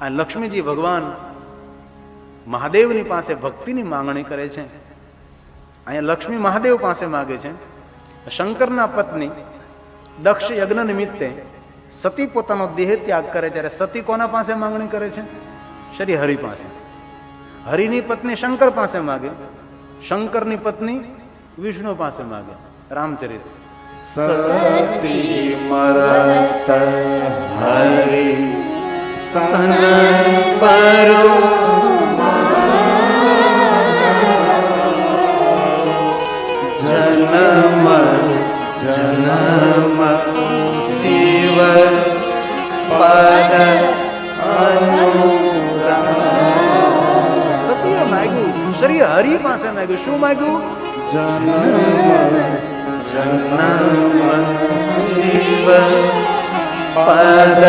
આ લક્ષ્મીજી ભગવાન મહાદેવની પાસે ભક્તિની માંગણી કરે છે. અહીંયા લક્ષ્મી મહાદેવ પાસે માગે છે. શંકરના પત્ની દક્ષ યજ્ઞ નિમિત્તે સતી પોતાનો દેહ ત્યાગ કરે ત્યારે સતી કોના પાસે માંગણી કરે છે? શ્રી હરિ પાસે. હરિની પત્ની શંકર પાસે માગે. શંકરની પત્ની વિષ્ણુ પાસે માગે. રામચરિત. સતી મરત હરિ હરિ પાસે માગ્યું શું માગ્યું જન્મ જન્મ શિવ પદ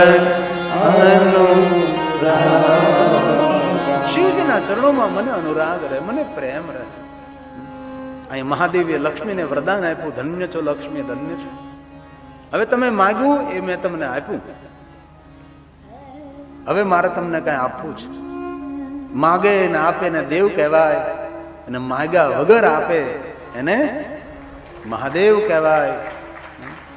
શિવજીના ચરણોમાં મને અનુરાગ રહે, મને પ્રેમ રહે. અહીં મહાદેવીએ લક્ષ્મીને વરદાન આપ્યું, ધન્ય છો લક્ષ્મી, ધન્ય છો. હવે તમે માગ્યું એ મેં તમને આપ્યું. હવે મારે તમને કઈ આપવું છે. માગે ને આપે ને દેવ કહેવાય, અને માગ્યા વગર આપે એને મહાદેવ કહેવાય.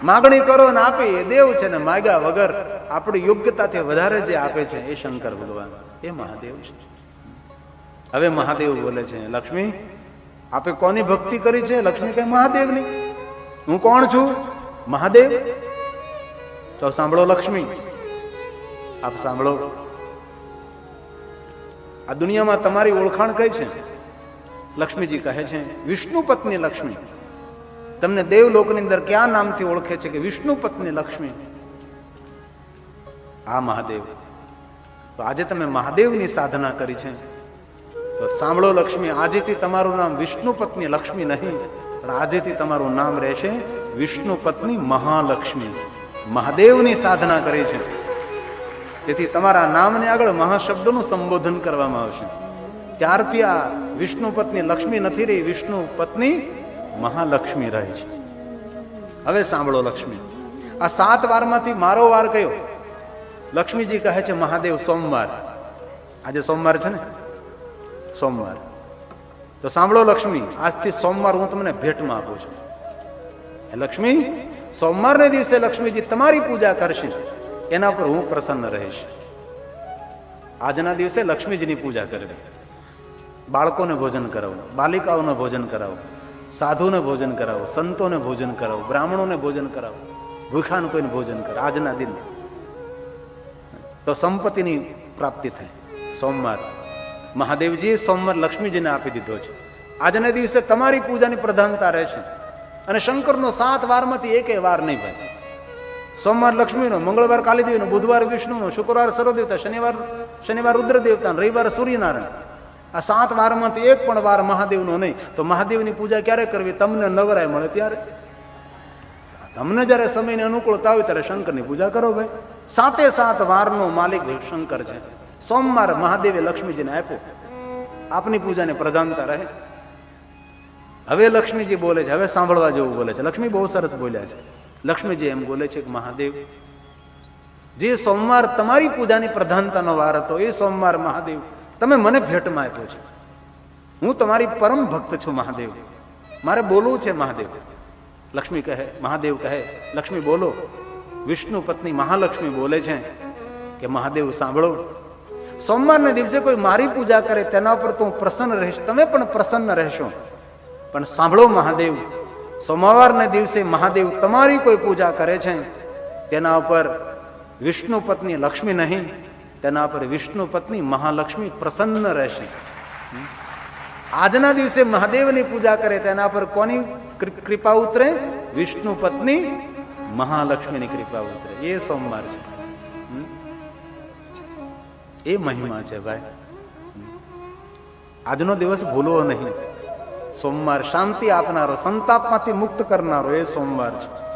માગણી કરો ને આપે, એ દેવ છે ને માગ્યા વગર આપણી યોગ્યતાથી વધારે જે આપે છે એ શંકર ભગવાન. એ મહાદેવ છે. હવે મહાદેવ બોલે છે, લક્ષ્મી, આપે કોની ભક્તિ કરી છે? લક્ષ્મી કઈ મહાદેવની. હું કોણ છું? મહાદેવ? તો સાંભળો લક્ષ્મી. આપ સાંભળો. આ દુનિયામાં તમારી ઓળખાણ કઈ છે? લક્ષ્મીજી કહે છે, વિષ્ણુ પત્ની લક્ષ્મી. તમને દેવલોકની અંદર કયા નામથી ઓળખે છે કે વિષ્ણુ પત્ની લક્ષ્મી? આ મહાદેવ. તો આજે તમે મહાદેવની સાધના કરી છે. તો સાંભળો લક્ષ્મી, આજેથી તમારું નામ વિષ્ણુ પત્ની લક્ષ્મી નહીં, પણ આજેથી તમારું નામ રહેશે વિષ્ણુ પત્ની મહાલક્ષ્મી. મહાદેવની સાધના કરી છે. તેથી તમારા નામને આગળ મહાશબ્દનું સંબોધન કરવામાં આવશે. ત્યારથી આ વિષ્ણુ પત્ની લક્ષ્મી નથી રહી, વિષ્ણુ પત્ની મહાલક્ષ્મી રહે છે. હવે સાંભળો લક્ષ્મી. આ સાત વારમાંથી મારો વાર કયો? લક્ષ્મીજી કહે છે, મહાદેવ, સોમવાર. આજે સોમવાર છે ને? સોમવાર. તો સાંભળો લક્ષ્મી, આજથી સોમવાર હું તમને ભેટમાં આપું છું. લક્ષ્મી, સોમવારને દિવસે લક્ષ્મીજી તમારી પૂજા કરશે. એના પર હું પ્રસન્ન રહીશ. આજના દિવસે લક્ષ્મીજીની પૂજા કરવી. બાળકોને ભોજન કરાવો બાલિકાઓને ભોજન કરાવો સાધુને ભોજન કરાવો, સંતોને ભોજન કરાવો, બ્રાહ્મણોને ભોજન કરાવો, ભૂખાને કોઈને ભોજન કરાવો આજના દિન. તો સંપત્તિની પ્રાપ્તિ થાય. સોમવાર. મહાદેવજીએ સોમવાર લક્ષ્મીજીને આપી દીધો છે. આજના દિવસે તમારી પૂજાની પ્રધાનતા રહેશે અને શંકરનો સાત વારમાંથી એકે વાર નહીં ભાઈ. સોમવાર લક્ષ્મીનો, મંગળવાર કાલીદેવીનો, બુધવાર વિષ્ણુનો, શુક્રવાર સર્વદેવતા શનિવાર શનિવાર રુદ્ર દેવતા રવિવાર સૂર્યનારાયણ આ સાત વારમાંથી એક પણ વાર મહાદેવનો નહીં. તો મહાદેવની પૂજા ક્યારે કરવી? તમને નવરાય મળે ત્યારે. તમને જ્યારે સમયને અનુકૂળતા હોય ત્યારે શંકરની પૂજા કરો ભાઈ. સાતે સાત વારનો માલિક શંકર છે. સોમવાર મહાદેવે લક્ષ્મીજીને આપ્યો. આપની પૂજાને પ્રધાનતા રહે. હવે લક્ષ્મીજી બોલે છે, હવે સાંભળવા જેવું બોલે છે. લક્ષ્મી બહુ સરસ બોલ્યા છે. લક્ષ્મીજી એમ બોલે છે કે મહાદેવ, જે સોમવાર તમારી પૂજાની પ્રધાનતાનો વાર હતો, એ સોમવાર મહાદેવ તમે મને ભેટમાં આપ્યો છે. હું તમારી પરમ ભક્ત છું, મહાદેવ. મારે બોલવું છે, મહાદેવ. લક્ષ્મી કહે, મહાદેવ કહે, લક્ષ્મી બોલો. વિષ્ણુ પત્ની મહાલક્ષ્મી બોલે છે કે, મહાદેવ સાંભળો. સોમવારના દિવસે કોઈ મારી પૂજા કરે તેના ઉપર તો હું પ્રસન્ન રહીશ. તમે પણ પ્રસન્ન રહેશો. પણ સાંભળો, મહાદેવ. સોમવારના દિવસે મહાદેવ તમારી કોઈ પૂજા કરે છે, તેના ઉપર વિષ્ણુ પત્ની લક્ષ્મી નહીં. તેના પર વિષ્ણુ પત્ની મહાલક્ષ્મી પ્રસન્ન રહેશે. આજના દિવસે મહાદેવની પૂજા કરે તેના પર કોની કૃપા ઉતરે? વિષ્ણુ પત્ની મહાલક્ષ્મીની કૃપા ઉતરે. એ સોમવાર છે. એ મહિમા છે ભાઈ. આજનો દિવસ ભૂલવો નહીં. સોમવાર શાંતિ આપનારો, સંતાપમાંથી મુક્ત કરનારો એ સોમવાર છે.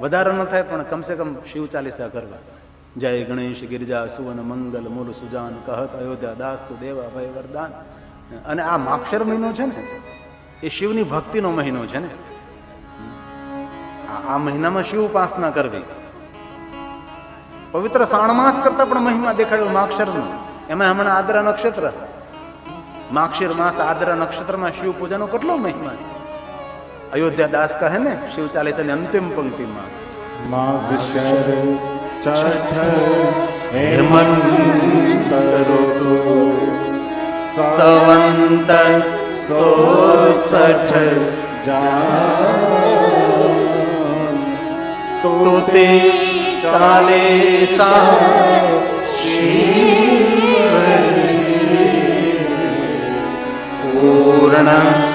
વધારે ન થાય પણ કમસે કમ શિવ ચાલીસા કરવા. જય ગણેશ ગિરજા સુવન મંગલ મૂલ સુજાન કહત અયોધ્યા દાસ્તુ દેવા ભય વરદાન. અને આ માક્ષર મહિનો છે ને, એ શિવની ભક્તિનો મહિનો છે ને. આ મહિનામાં શિવ ઉપાસના કરવી. પવિત્ર શ્રાવણ કરતા પણ મહિમા દેખાડ્યો માક્ષરનો. એમાં હમણાં આદ્રા નક્ષત્ર. માક્ષીર માસ આદ્રા નક્ષત્રમાં શિવ પૂજાનો કેટલો મહિમા છે. અયોધ્યા દાસ કહે ને શિવ ચાલીસાની અંતિમ પંક્તિમાં. ચઠ હેમંત ઋતુ સવંત સોસઠ સ્તુતિ ચાલીસા પૂર્ણ પૂર્ણ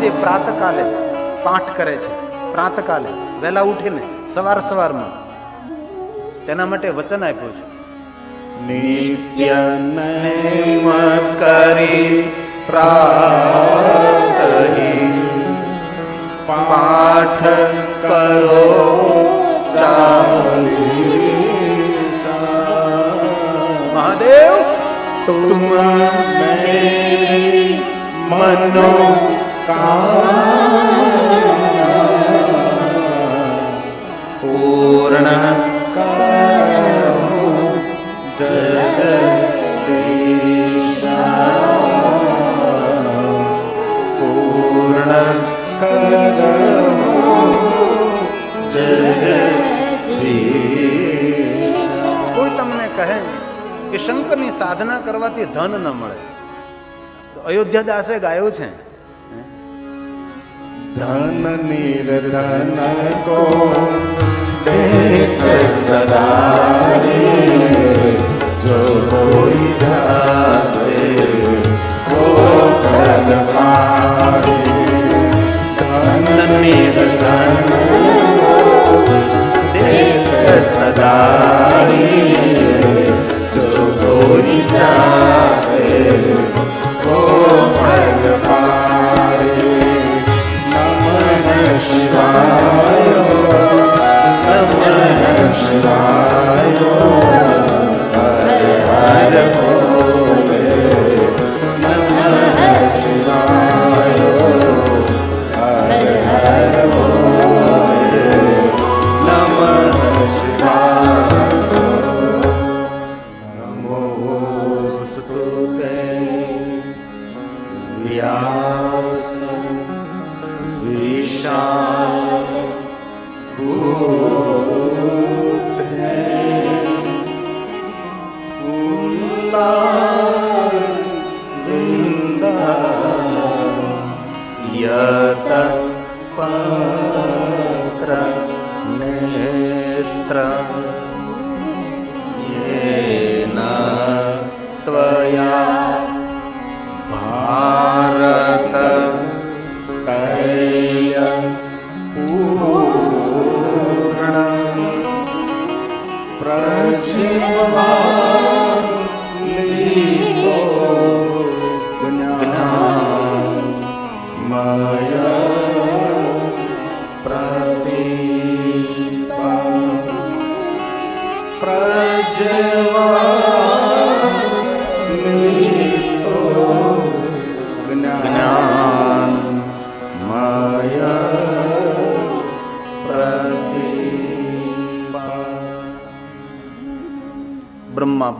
જે પ્રાતકાલે પાઠ કરે છે પ્રાતકાલે વહેલા ઉઠીને સવાર સવારમાં તેના માટે વચન આપ્યું છે. નિત્ય નેમ કરી પ્રાતહી પાઠ કરો મહાદેવ! તુમ મનો કે શંકરની સાધના કરવાથી ધન ન મળે? અયોધ્યા દાસે ગાયું છે. ધન નિર્ધન કો દેખ સદા જો કોઈ જાસે વો કર પારે ધન નિર્ધન દેખ સદા જો કોઈ જાસે નમઃ શિવાય નમઃ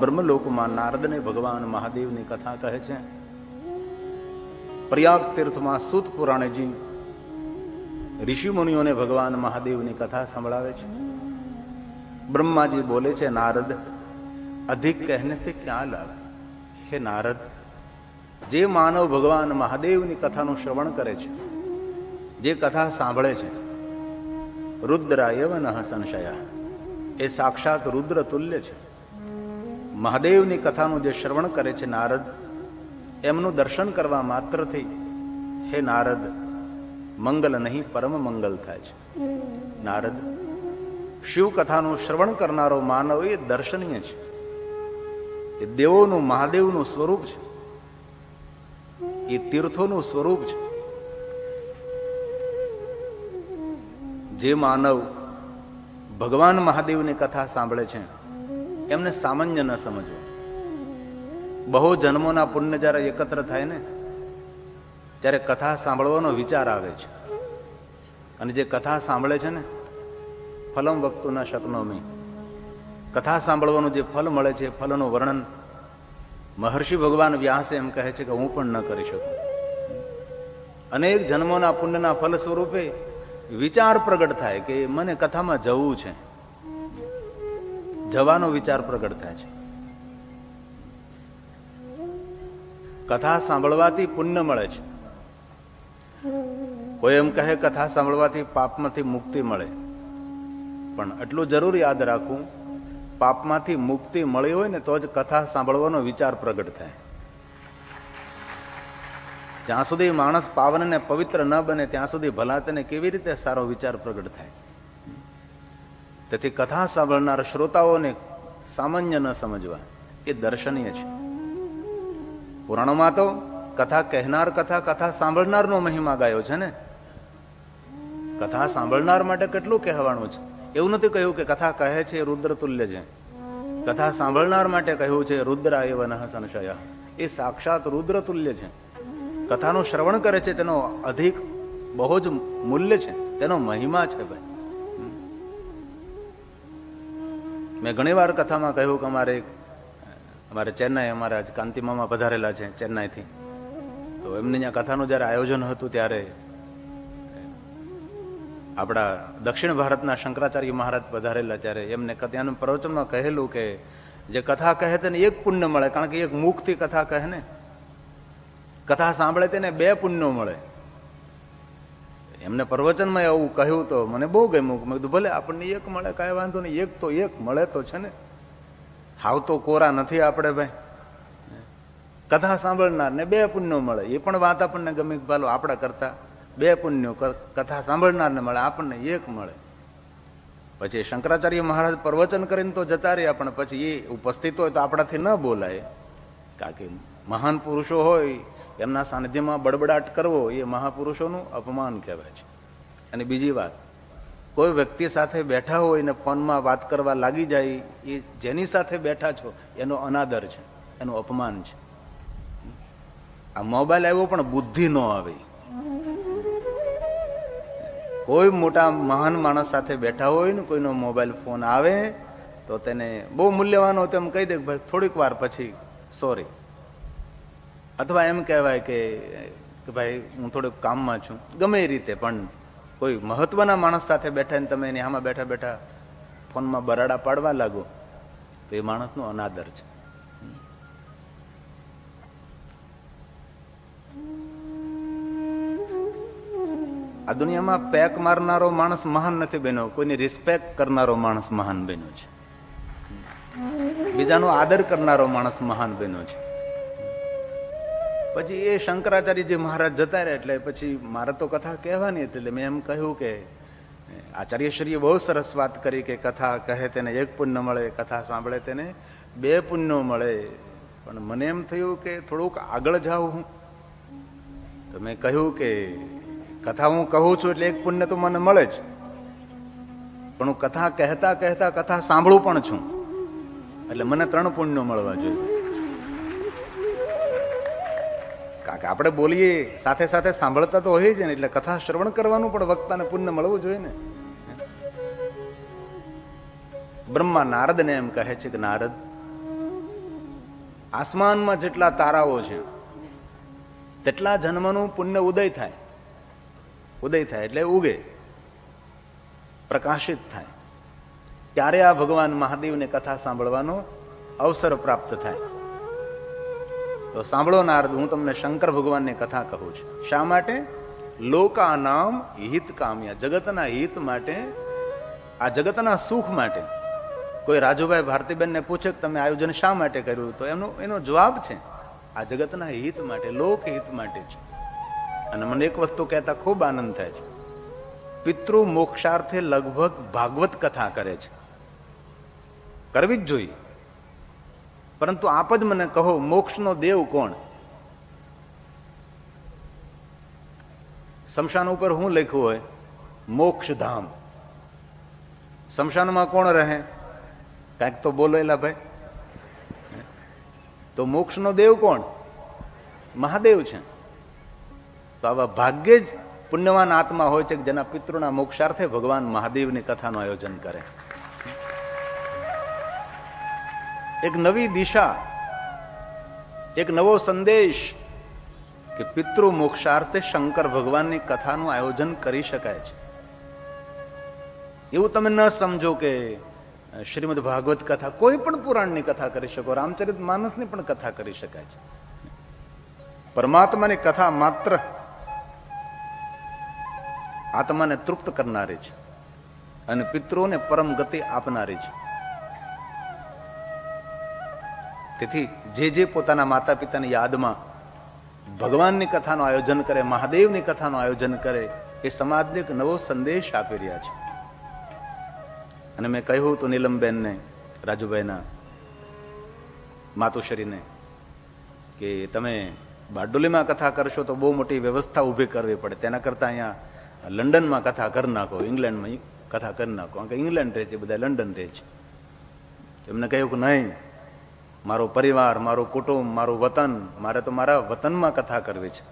બ્રહ્મલોકમાં નારદને ભગવાન મહાદેવની કથા કહે છે. પ્રયાગ તીર્થમાં સુત પુરાણેજી ઋષિ મુનિઓને ભગવાન મહાદેવની કથા સંભળાવે છે. બ્રહ્માજી બોલે છે, નારદ, અધિક કહેને સે ક્યાં લાભ હે નારદ, જે માનવ ભગવાન મહાદેવની કથાનું શ્રવણ કરે છે, જે કથા સાંભળે છે રુદ્રાયવન સંશયા, એ સાક્ષાત રુદ્ર તુલ્ય છે. મહાદેવની કથાનું જે શ્રવણ કરે છે નારદ, એમનું દર્શન કરવા માત્રથી હે નારદ, મંગલ નહીં, પરમ મંગલ થાય છે. નારદ શિવ કથાનું શ્રવણ કરનારો માનવ એ દર્શનીય છે. એ દેવોનું, મહાદેવનું સ્વરૂપ છે. એ તીર્થોનું સ્વરૂપ છે. જે માનવ ભગવાન મહાદેવની કથા સાંભળે છે એમને સામાન્ય ન સમજવું. બહુ જન્મોના પુણ્ય જ્યારે એકત્ર થાય ને, ત્યારે કથા સાંભળવાનો વિચાર આવે છે. અને જે કથા સાંભળે છે ને, ફલમ વક્તુના શકનોમી. કથા સાંભળવાનું જે ફલ મળે છે ફલનું વર્ણન મહર્ષિ ભગવાન વ્યાસે એમ કહે છે કે હું પણ ન કરી શકું. અનેક જન્મોના પુણ્યના ફલ સ્વરૂપે વિચાર પ્રગટ થાય કે મને કથામાં જવું છે. જવાનો વિચાર પ્રગટ થાય છે. કથા સાંભળવાથી પુણ્ય મળે છે. કોઈ એમ કહે કથા સાંભળવાથી પાપમાંથી મુક્તિ મળે. પણ એટલું જરૂર યાદ રાખવું, પાપમાંથી મુક્તિ મળી હોય ને તો જ કથા સાંભળવાનો વિચાર પ્રગટ થાય. જ્યાં સુધી માણસ પાવન ને પવિત્ર ન બને, ત્યાં સુધી ભલા તેને કેવી રીતે સારો વિચાર પ્રગટ થાય? તેથી કથા સાંભળનાર શ્રોતાઓને સામાન્ય ન સમજવા એ દર્શનીય છે. પુરાણોમાં તો કથા કહેનાર કથા કથા સાંભળનારનો મહિમા ગાયો છે ને? કથા સાંભળનાર માટે કેટલું કહેવાનું છે? એવું નથી કહ્યું કે કથા કહે છે રુદ્ર તુલ્ય છે. કથા સાંભળનાર માટે કહ્યું છે રુદ્ર એવ નહ સંશય. એ સાક્ષાત રુદ્ર તુલ્ય છે. કથાનું શ્રવણ કરે છે તેનો અધિક બહુ જ મૂલ્ય છે. તેનો મહિમા છે ભાઈ. મેં ઘણી વાર કથામાં કહ્યું કે અમારે અમારે ચેન્નાઈ, અમારા કાંતિમામાં પધારેલા છે ચેન્નાઈથી. તો એમને ત્યાં કથાનું જ્યારે આયોજન હતું ત્યારે આપણા દક્ષિણ ભારતના શંકરાચાર્ય મહારાજ પધારેલા ત્યારે એમને ત્યાંનું પ્રવચનમાં કહેલું કે જે કથા કહે તેને એક પુણ્ય મળે, કારણ કે એક મુખથી કથા કહે ને. કથા સાંભળે તેને બે પુણ્યો મળે. એમને પ્રવચનમાં એવું કહ્યું તો મને બહુ ગમ્યું મેં કીધું, ભલે આપણને એક મળે, કાંઈ વાંધો નહીં, એક તો એક, મળે તો છે ને. હાવ તો કોરા નથી આપણે ભાઈ. કથા સાંભળનાર ને બે પુણ્યો મળે, એ પણ વાત આપણને ગમે ભાલો આપણા કરતા. બે પુણ્યો કથા સાંભળનારને મળે, આપણને એક મળે. પછી શંકરાચાર્ય મહારાજ પ્રવચન કરીને તો જતા રહ્યા, પણ પછી એ ઉપસ્થિત હોય તો આપણાથી ન બોલાય. કારણ કે મહાન પુરુષો હોય એમના સાનિધ્યમાં બડબડાટ કરવો એ મહાપુરુષોનું અપમાન કહેવાય છે. અને બીજી વાત, કોઈ વ્યક્તિ સાથે બેઠા હોય ને ફોનમાં વાત કરવા લાગી જાય, એ જેની સાથે બેઠા છો, એનો અનાદર છે, એનું અપમાન છે. આ મોબાઈલ આવ્યો પણ બુદ્ધિ ન આવે. કોઈ મોટા મહાન માણસ સાથે બેઠા હોય ને કોઈનો મોબાઈલ ફોન આવે, તો તેને બહુ મૂલ્યવાન હોય તેમ કહી દે ભાઈ થોડીક વાર પછી સોરી અથવા એમ કહેવાય કે ભાઈ, હું થોડુંક કામમાં છું. ગમે એ રીતે, પણ કોઈ મહત્વના માણસ સાથે બેઠા ને તમે એની આમાં બેઠા બેઠા ફોનમાં બરાડા પાડવા લાગો, તો એ માણસનો અનાદર છે. આ દુનિયામાં પેક મારનારો માણસ મહાન નથી બન્યો. કોઈની રિસ્પેક્ટ કરનારો માણસ મહાન બન્યો છે. બીજાનો આદર કરનારો માણસ મહાન બન્યો છે. પછી એ શંકરાચાર્યજી મહારાજ જતા રહ્યા એટલે પછી મારે તો કથા કહેવાની હતી, એટલે મેં એમ કહ્યું કે, આચાર્યશ્રીએ બહુ સરસ વાત કરી કે કથા કહે તેને, એક પુણ્ય મળે, કથા સાંભળે તેને, બે પુણ્યો મળે. પણ મને એમ થયું કે થોડુંક આગળ જાઉં હું. તો મેં કહ્યું કે, કથા હું કહું છું એટલે એક પુણ્ય તો મને મળે જ. પણ હું કથા કહેતા કહેતા કથા સાંભળું પણ છું. એટલે મને ત્રણ પુણ્યો મળવા જોઈએ. કારણ કે આપણે બોલીએ સાથે સાથે સાંભળતા તો હોય જ ને, એટલે કથા શ્રવણ કરવાનું પણ વક્તાને પુણ્ય મળવું જોઈએ ને. બ્રહ્મા નારદને એમ કહે છે કે નારદ, આસમાનમાં જેટલા તારાઓ છે, તેટલા જન્મનું પુણ્ય ઉદય થાય. ઉદય થાય એટલે ઉગે, પ્રકાશિત થાય. ત્યારે આ ભગવાન મહાદેવને કથા સાંભળવાનો અવસર પ્રાપ્ત થાય. તો સાંભળો નારદ, હું તમને શંકર ભગવાનની કથા કહું છું. શા માટે? લોકાનામ હિત કામ્યા. જગતના હિત માટે, આ જગતના સુખ માટે. કોઈ રાજુભાઈ ભારતીબેનને પૂછે કે તમે આયોજન શા માટે કર્યું? તો એનો એનો જવાબ છે, આ જગતના હિત માટે, લોક હિત માટે છે અને મને એક વસ્તુ કહેતા ખૂબ આનંદ થાય છે. પિતૃ મોક્ષાર્થે લગભગ ભાગવત કથા કરે છે. કરવી જ જોઈએ. પરંતુ આપ જ મને કહો, મોક્ષનો દેવ કોણ? શમશાન ઉપર હું લખ્યું હોય, મોક્ષધામ. શમશાનમાં કોણ રહે? કાંઈક તો બોલેલા ભાઈ. તો મોક્ષનો દેવ કોણ? મહાદેવ છે. તો આવા ભાગ્યે જ પુણ્યવાન આત્મા હોય છે કે જેના પિતૃના મોક્ષાર્થે ભગવાન મહાદેવની કથાનું આયોજન કરે. એક નવી દિશા, એક નવો સંદેશ કે પિતૃ મોક્ષાર્થે શંકર ભગવાનની કથાનું આયોજન કરી શકાય છે. એવું તમે ન સમજો કે શ્રીમદ ભાગવત કથા કોઈ પણ પુરાણની કથા કરી શકો, રામચરિત માનસની પણ કથા કરી શકાય છે. પરમાત્માની કથા માત્ર આત્માને તૃપ્ત કરનારી છે અને પિતૃને પરમ ગતિ આપનારી છે. તેથી જે જે પોતાના માતા પિતાની યાદમાં ભગવાનની કથાનું આયોજન કરે, મહાદેવની કથાનું આયોજન કરે, એ સમાજને એક નવો સંદેશ આપી રહ્યા છે. અને મેં કહ્યું હતું નીલમબેનને, રાજુભાઈના માતુશ્રીને કે તમે બારડોલીમાં કથા કરશો તો બહુ મોટી વ્યવસ્થા ઊભી કરવી પડે. તેના કરતાં અહીંયા લંડનમાં કથા કરી નાખો, ઇંગ્લેન્ડમાં કથા કરી નાખો. કારણ કે ઇંગ્લેન્ડ રહે છે બધા લંડન રહે છે. એમને કહ્યું કે નહીં મારો પરિવાર, મારું કુટુંબ, મારું વતન, મારે તો મારા વતનમાં કથા કરવી છે.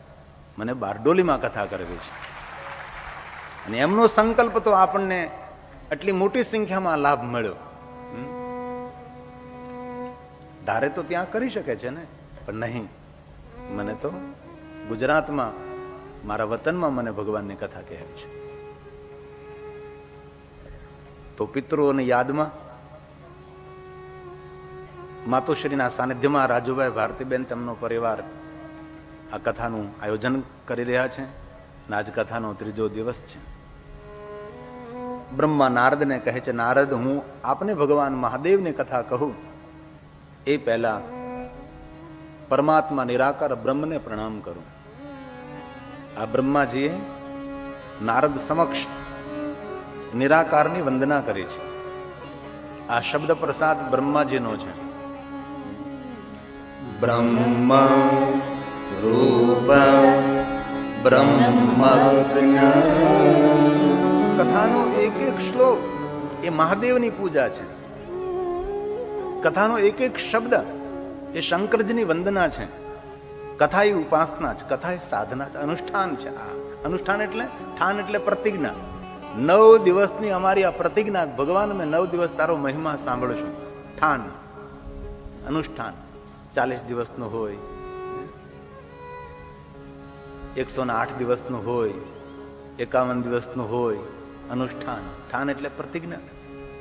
મને બારડોલીમાં કથા કરવી છે. અને એમનો સંકલ્પ તો આપણને આટલી મોટી સંખ્યામાં લાભ મળ્યો. ધારે તો ત્યાં કરી શકે છે ને? પણ નહીં. મને તો ગુજરાતમાં, મારા વતનમાં મને ભગવાનની કથા કહેવી છે. તો પિતૃઓની યાદમાં માતુશ્રીના સાનિધ્યમાં રાજુભાઈ ભારતીબેન તેમનો પરિવાર આ કથાનું આયોજન કરી રહ્યા છે અને આજ કથાનો ત્રીજો દિવસ છે. બ્રહ્મા નારદને કહે છે, નારદ, હું આપને ભગવાન મહાદેવની કથા કહું. એ પહેલા પરમાત્મા નિરાકાર બ્રહ્મને પ્રણામ કરું. આ બ્રહ્માજીએ નારદ સમક્ષ નિરાકારની વંદના કરી છે. આ શબ્દ પ્રસાદ બ્રહ્માજીનો છે. બ્રહ્મ રૂપ બ્રહ્મ કથાનો એક એક શ્લોક એ મહાદેવની પૂજા છે. કથાનો એક એક શબ્દ એ શંકરજીની વંદના છે. કથા એ ઉપાસના છે કથા એ સાધના છે અનુષ્ઠાન છે. આ અનુષ્ઠાન એટલે ઠાન એટલે પ્રતિજ્ઞા. નવ દિવસની અમારી આ પ્રતિજ્ઞા ભગવાન, મેં નવ દિવસ તારો મહિમા સાંભળશું ઠાન, અનુષ્ઠાન. ચાલીસ દિવસનું હોય એકસો ને આઠ દિવસનું હોય, એકાવન દિવસનું હોય, અનુષ્ઠાન. ઠાન એટલે પ્રતિજ્ઞા.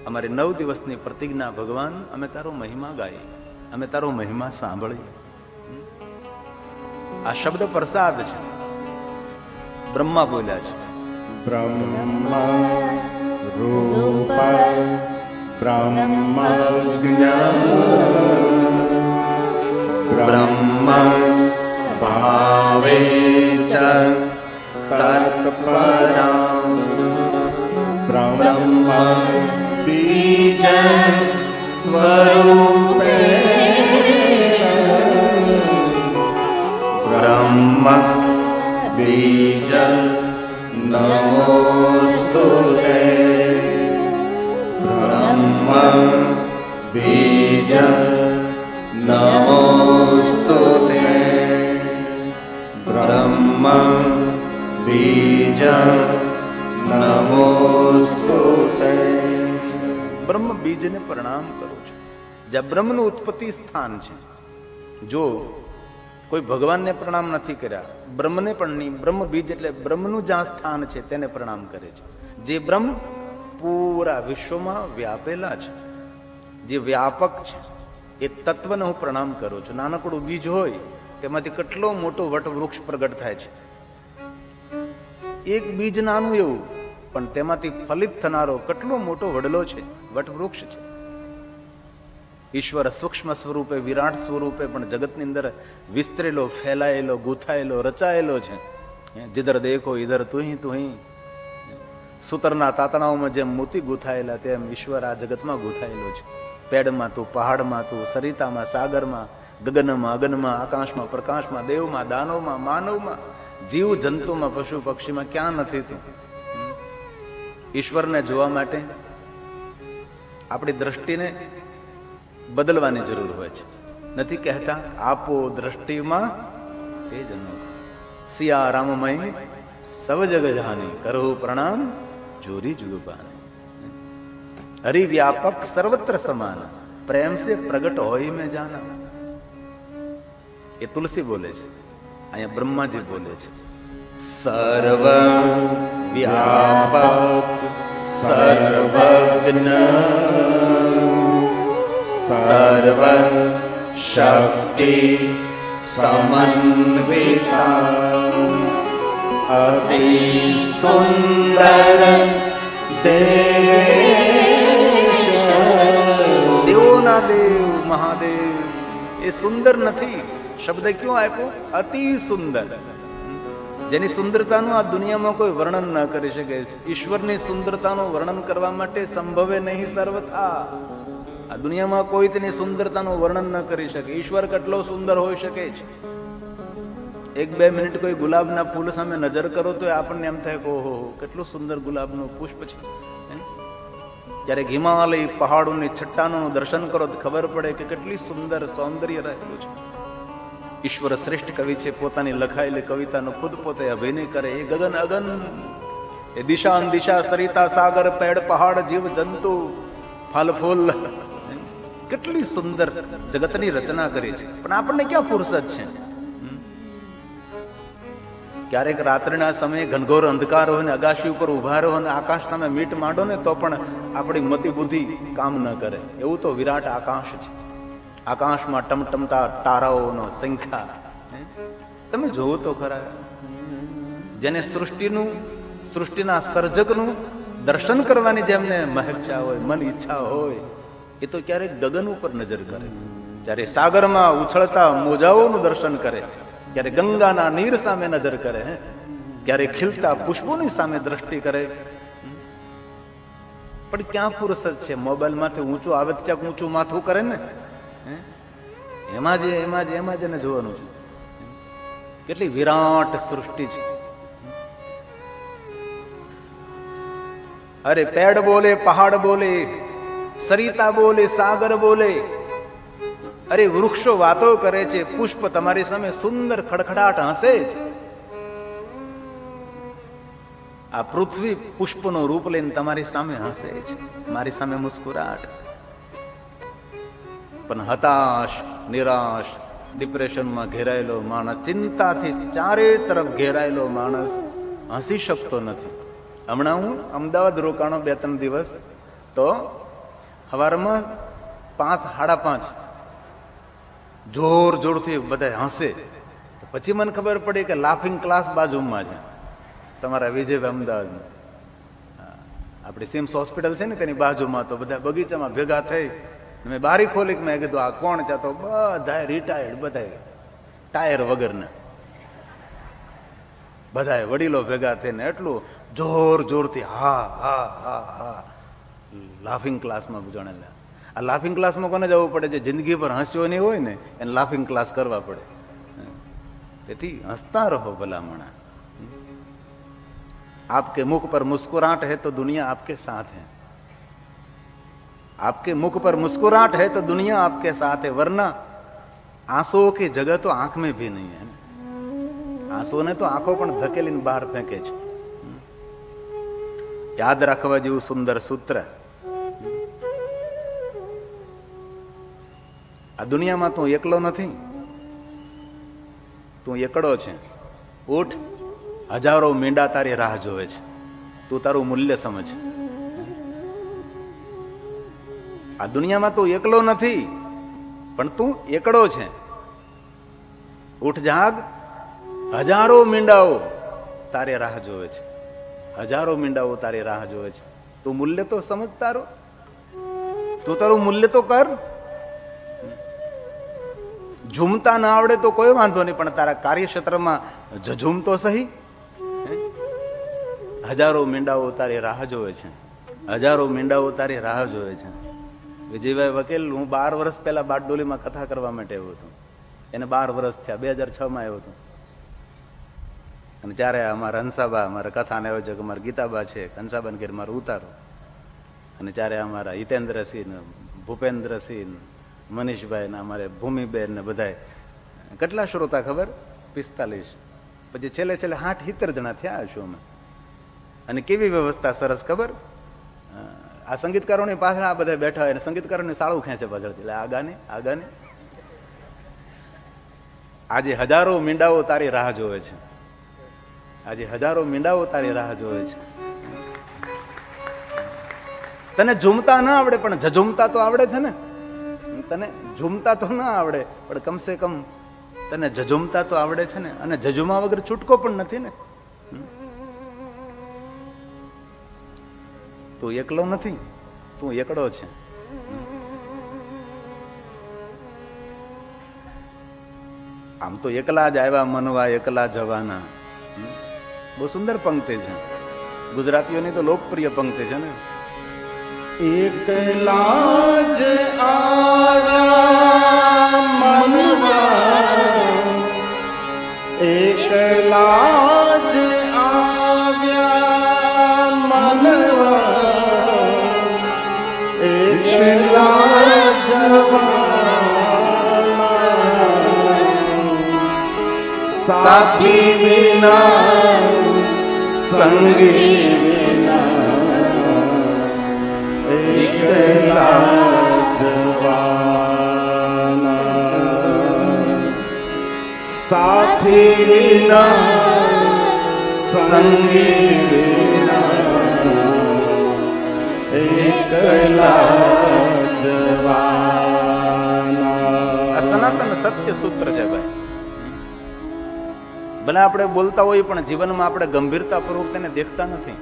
અમારી નવ દિવસની પ્રતિજ્ઞા, ભગવાન, અમે તારો મહિમા ગાઈ અમે તારો મહિમા સાંભળી આ શબ્દ પ્રસાદ છે. બ્રહ્મા બોલ્યા છે. બ્રહ્મ બ્રહ્મા ब्रह्म भावे च तत्परा ब्रह्म बीज स्वरूपे। ब्रह्म बीज नमो ते। ब्रह्म बीज नमो બીજ નમોસ્તુ બ્રહ્મ બીજને પ્રણામ કરું છું. જ્યાં બ્રહ્મનું ઉત્પત્તિ સ્થાન છે. જો કોઈ ભગવાનને પ્રણામ નથી કર્યા, બ્રહ્મને પણ નહીં, બ્રહ્મ બીજ એટલે બ્રહ્મનું જ્યાં સ્થાન છે તેને પ્રણામ કરે છે. જે બ્રહ્મ પૂરા વિશ્વમાં વ્યાપેલા છે. જે વ્યાપક છે, એ તત્વને હું પ્રણામ કરું છું. નાનકડું બીજ હોય, તેમાંથી કેટલો મોટો વટવૃક્ષ પ્રગટ થાય છે. એક બીજ નાનું એવું, પણ તેમાંથી ફલિત થનારો કેટલો મોટો વડલો છે, વટવૃક્ષ છે. ઈશ્વર સૂક્ષ્મ સ્વરૂપે, વિરાટ સ્વરૂપે પણ જગતની અંદર વિસ્તરેલો, ફેલાયેલો, ગૂંથાયેલો, રચાયેલો છે. જિધર દેખો ઈધર તુહી તુહી. સૂતરના તાતણાઓમાં જેમ મોતી ગૂંથાયેલા, તેમ ઈશ્વર આ જગતમાં ગૂંથાયેલો છે. પેડમાં તું, પહાડમાં તું, સરિતામાં, સાગરમાં, ગગનમાં, અગનમાં, આકાશમાં, પ્રકાશમાં, દેવમાં, દાનવમાં, માનવમાં જીવ જંતુમાં, પશુ પક્ષીમાં ક્યાં નથી તું? ઈશ્વરને જોવા માટે આપણી દ્રષ્ટિને બદલવાની જરૂર હોય છે. નથી કહેતા, આપો દ્રષ્ટિમાં તે જન્મ સિયા રામમય સવ જગ જહાની કરો પ્રણામ, જોરી જુગપાને હરિ વ્યાપક સર્વત્ર સમાન, પ્રેમ સે પ્રગટ હોય મેં જાના. એ તુલસી બોલે છે. અહીંયા બ્રહ્માજી બોલે છે સર્વ વ્યાપક સર્વજ્ઞ સર્વ શક્તિ સમન્વિતા અતિ સુંદર દેવેશ દેવોના દેવ, મહાદેવ, એ સુંદર નથી. શબ્દ ક્યું આપ્યો? અતિ સુંદર. જેની સુંદરતાનું આ દુનિયામાં કોઈ વર્ણન ન કરી શકે. ઈશ્વરની સુંદરતાનું વર્ણન કરવા માટે સંભવે નહીં સર્વથા. આ દુનિયામાં કોઈ તેની સુંદરતાનું વર્ણન ન કરી શકે. ઈશ્વર કેટલો સુંદર હોઈ શકે છે? એક બે મિનિટ કોઈ ગુલાબના ફૂલ સામે નજર કરો તો આપણને એમ થાય કે ઓહો, કેટલું સુંદર ગુલાબનું પુષ્પ છે. જ્યારે હિમાલય પહાડોની છટ્ટાનું દર્શન કરો તો ખબર પડે કે કેટલી સુંદર સૌંદર્ય રહેલું છે. ઈશ્વર શ્રેષ્ઠ કવિ છે, પોતાની લખાયેલી કવિતાનો ખુદ પોતે અભિનય કરે, એ ગગન અગન. એ દિશા દિશા સરિતા સાગર, પેડ પહાડ, જીવ જંતુ, ફલ ફૂલ. કેટલી સુંદર જગતની રચના કરી છે. પણ આપણને ક્યાં ફુરસત છે? ક્યારેક રાત્રિના સમયે ઘનઘોર અંધકાર હોય ને અગાશી ઉપર ઊભા રહો ને આકાશ તમે મીટ માંડો ને તો પણ આપણી મતિ બુદ્ધિ કામ ન કરે. એવું તો વિરાટ આકાશ છે. આકાશમાં ટમટમતા તારાઓનો સંખ્યા? તમે જોવો તો ખરા. જેને સૃષ્ટિનું, સૃષ્ટિના સર્જકનું દર્શન કરવાની જેમને મહેચ્છા હોય, મન ઈચ્છા હોય, એ તો ક્યારેક ગગન ઉપર નજર કરે. જ્યારે સાગરમાં ઉછળતા મોજાઓનું દર્શન કરે ક્યારે ગંગાના નીર સામે નજર કરે, હે? ક્યારે ખીલતા પુષ્પોની સામે દ્રષ્ટિ કરે. પણ ક્યાં ફુરસત છે? મોબાઈલમાંથી ઊંચું આવે ક્યાંક ઊંચું માથું કરે ને? એમાં જ એમાં જ એમાં જ એને જોવાનું છે. કેટલી વિરાટ સૃષ્ટિ છે. અરે પેડ બોલે, પહાડ બોલે, સરિતા બોલે, સાગર બોલે. અરે વૃક્ષો વાતો કરે છે, પુષ્પ તમારી સામે સુંદર ખડખડાટ હસે છે આ પૃથ્વી પુષ્પનું રૂપ લઈને તમારી સામે હસે છે મારી સામે મુસ્કુરાટ. પણ હતાશ, નિરાશ, ડિપ્રેશનમાં ઘેરાયેલો માણસ, ચિંતાથી ચારે તરફ ઘેરાયેલો માણસ હસી શકતો નથી. હમણાં હું અમદાવાદ રોકાણો બે ત્રણ દિવસ તો સવારમાં પાંચ, સાડા પાંચ જોર જોરથી બધા હસે. પછી મને ખબર પડી કે લાફિંગ ક્લાસ બાજુમાં છે. તમારા વિજય અમદાવાદમાં આપણી સિમ્સ હોસ્પિટલ છે ને તેની બાજુમાં, તો બધા બગીચામાં ભેગા થઈ મેં બારી ખોલી મેં કીધું, આ કોણ છે? તો બધા રિટાયર્ડ બધા ટાયર વગરના. બધા વડીલો ભેગા થઈને એટલું જોર જોરથી, હા હા હા હા. લાફિંગ ક્લાસમાં જાણેલા આ લાફિંગ ક્લાસમાં કોને જવું પડે? જે જિંદગી પર હસ્યો નહીં હોય ને, એને લાફિંગ ક્લાસ કરવા પડે. તેથી હસતા રહો ભલામણા. આપકે મુખ પર મુસ્કુરાટ હે તો દુનિયા આપકે સાથ હૈ. आपके मुख पर मुस्कुराहट है तो दुनिया आपके साथ है वरना आंसुओं की जगह तो आंख में भी नहीं है આંસુઓને તો આંખો પણ ધકેલીને બહાર ફેંકે છે યાદ રાખવા જેવું સુંદર સૂત્ર આ દુનિયામાં તું એકલો નથી તું એકડો છે ઉઠ હજારો મીંડા તારી રાહ જોવે છે તું તારું મૂલ્ય સમજ આ દુનિયામાં તું એકલો નથી, પણ તું એકડો છે. ઉઠ જાગ, હજારો મીંડાઓ તારે રાહ જોવે છે. હજારો મીંડાઓ તારે રાહ જોવે છે. તું મૂલ્ય તો સમજ તારો તું તારું મૂલ્ય તો કર. ઝૂમતા ના આવડે તો કોઈ વાંધો નહીં, પણ તારા કાર્યક્ષેત્રમાં ઝઝૂમ તો સહી હજારો મીંડાઓ તારે રાહ જોવે છે. હજારો મીંડાઓ તારે રાહ જોવે છે. વિજયભાઈ વકીલ, હું બાર વર્ષ પહેલા બારડોલીમાં કથા કરવા માટે આવ્યો હતો. એને બાર વર્ષ થયા, બે હજાર છમાં આવ્યો હતો. અને જ્યારે અમારા હંસાબા અમારા કથાના આયોજક, અમારા ગીતાબા છે હંસાબાને ઘેર મારું ઉતારો. અને જ્યારે અમારા હિતેન્દ્રસિંહ, ભૂપેન્દ્રસિંહ, મનીષભાઈ ને અમારે ભૂમિબેન ને બધાય કેટલા શ્રોતા ખબર? પિસ્તાલીસ. પછી છેલ્લે છેલ્લે આઠ હિતર જણા થયા હશું અમે અને કેવી વ્યવસ્થા સરસ ખબર? આ સંગીતકારોની પાછળ આ બધા બેઠા હોય અને સંગીતકારોની સાળું ખેંચે પાછળથી. એટલે આગાને આગાને આજે હજારો મીંડાઓ તારી રાહ જોવે છે. આજે હજારો મીંડાઓ તારી રાહ જોવે છે. તને ઝૂમતા ન આવડે, પણ ઝઝુમતા તો આવડે છે ને? તને ઝૂમતા તો ના આવડે, પણ કમસે કમ તને ઝઝુમતા તો આવડે છે ને? અને ઝઝુમા વગર છૂટકો પણ નથી ને? તું એકલો નથી, તું એકડો છે. આમ તો એકલા જ આવ્યા મનવા, એકલા જવાના. બહુ સુંદર પંક્તિ છે. ગુજરાતીઓની તો લોકપ્રિય પંક્તિ છે ને. એકલા જ મનવા, એકલા સાથી વિના સંગી વિના એકલા સાથી વિના સંગી વિના એકલા જવાના સનાતન સત્ય સૂત્ર છે ભાઈ. ભલે આપણે બોલતા હોઈએ, પણ જીવનમાં આપણે ગંભીરતાપૂર્વક તેને દેખતા નથી.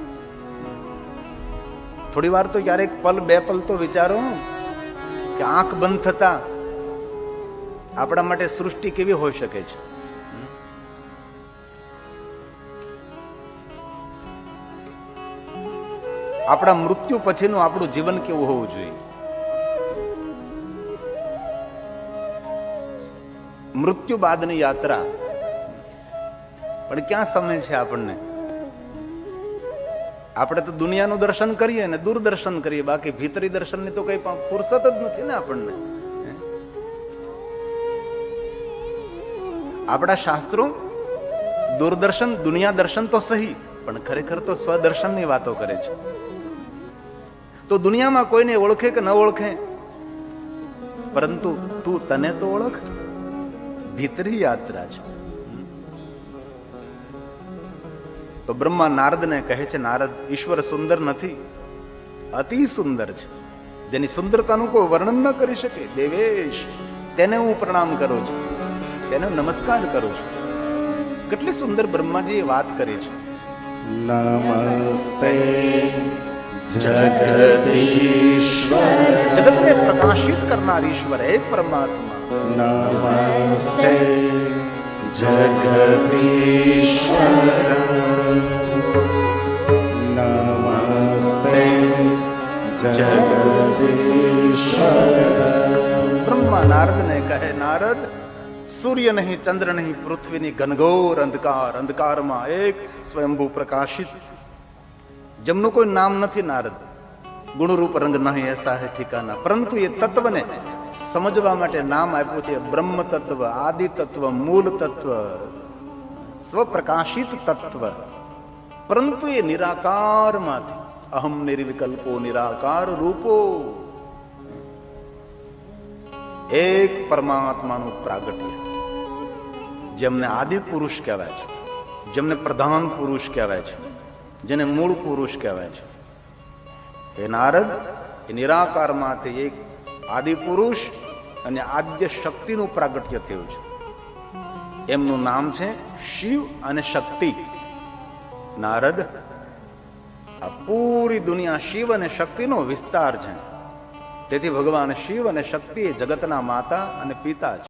થોડી વાર તો ક્યારેક પલ બે પલ તો વિચારો, કે આંખ બંધ થતા આપણા માટે સૃષ્ટિ કેવી હોઈ શકે છે. આપણા મૃત્યુ પછીનું આપણું જીવન કેવું હોવું જોઈએ? મૃત્યુ બાદની યાત્રા પણ ક્યાં સમય છે આપણને? આપણે તો દુનિયાનું દર્શન કરીએ ને દૂરદર્શન કરીએ, બાકી ભીતરી દર્શનની તો કઈ પણ ફુરસત જ નથી ને આપણને આપણા શાસ્ત્રો, દૂરદર્શન, દુનિયા દર્શન તો સહી, પણ ખરેખર તો સ્વદર્શનની વાતો કરે છે. તો દુનિયામાં કોઈને ઓળખે કે ન ઓળખે? પરંતુ તું તને તો ઓળખ, ભીતરી યાત્રા છે. તો બ્રહ્મા નારદને કહે છે નારદ ઈશ્વર સુંદર નથી. અતિ સુંદર છે. જેની સુંદરતાનું કોઈ વર્ણન ન કરી શકે. દેવેશ તેને હું પ્રણામ કરું છું. તેને નમસ્કાર કરું છું. કેટલી સુંદર બ્રહ્માજીએ વાત કરી છે. નમસ્તે જગદીશ્વર. જગતને પ્રકાશિત કરનાર ઈશ્વર હે પરમાત્મા. નમસ્તે જગદીશ્વર. કહે નારદ, સૂર્ય નહીં, ચંદ્ર નહીં, પૃથ્વીની ઘનઘોર અંધકાર, અંધકારમાં એક સ્વયંભૂ પ્રકાશિત. જેમનું કોઈ નામ નથી નારદ. ગુણરૂપ રંગ નહીં, એસા હે ઠીકાના. પરંતુ એ તત્વને સમજવા માટે નામ આપ્યું છે બ્રહ્મ તત્વ, આદિ તત્વ, મૂળ તત્વ, સ્વપ્રકાશિત તત્વ. પરંતુ એ નિરાકારમાંથી, અહમ નિર્વિકલ્પો નિરાકાર રૂપો એક પરમાત્માનું પ્રાગટ્ય. જેમને આદિ પુરુષ કહેવાય છે, જેમને પ્રધાન પુરુષ કહેવાય છે, જેને મૂળ પુરુષ કહેવાય છે. એ નારદ, એ નિરાકારમાંથી એક આદિ પુરુષ અને આદ્ય શક્તિનું પ્રાગટ્ય થયું છે. એમનું નામ છે શિવ અને શક્તિ. નારદ, આ પૂરી દુનિયા શિવ અને શક્તિનો વિસ્તાર છે. તેથી ભગવાન શિવ અને શક્તિ એ જગતના માતા અને પિતા છે